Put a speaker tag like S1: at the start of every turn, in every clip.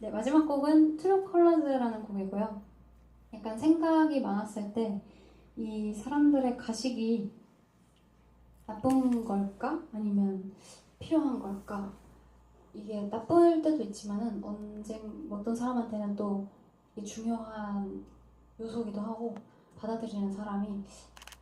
S1: 네, 마지막 곡은 트루 컬러즈라는 곡이고요. 약간 생각이 많았을 때 이 사람들의 가식이 나쁜 걸까? 아니면 필요한 걸까? 이게 나쁠 때도 있지만은 언제 어떤 사람한테는 또 중요한 요소기도 하고 받아들이는 사람이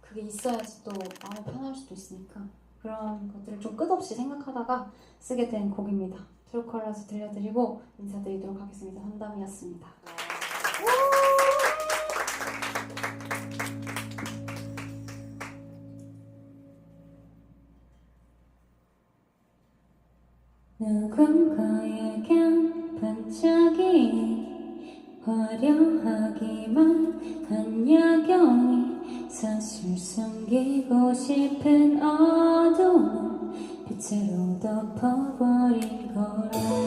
S1: 그게 있어야지 또 마음이 편할 수도 있으니까 그런 것들을 좀 끝없이 생각하다가 쓰게 된 곡입니다. 트루 컬러즈 들려드리고 인사드리도록 하겠습니다. 한담이었습니다. 누군가에겐 반짝이 화려하기만 한 야경이 사실 숨기고 싶은 어둠은 빛으로 덮어버린 Oh.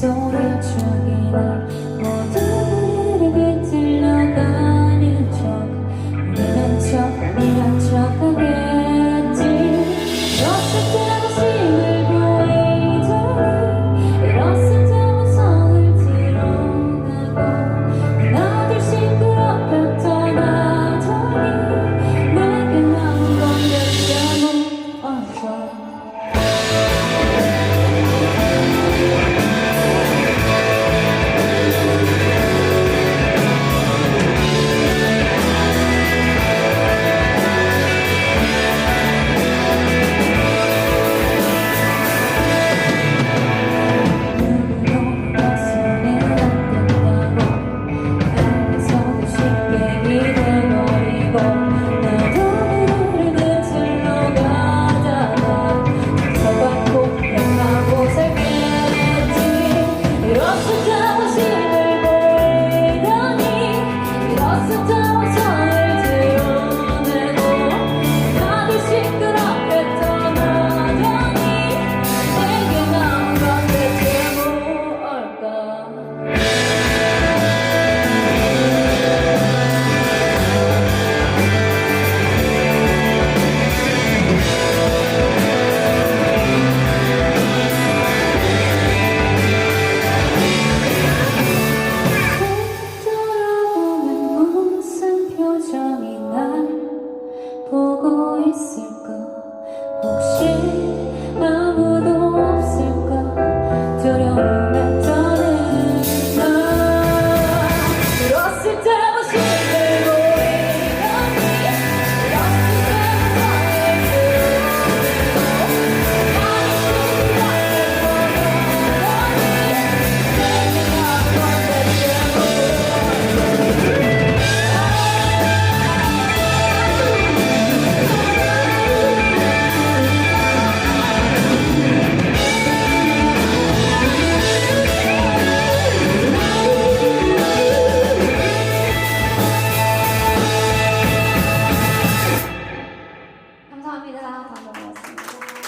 S1: so natural. 다 먹었습니다.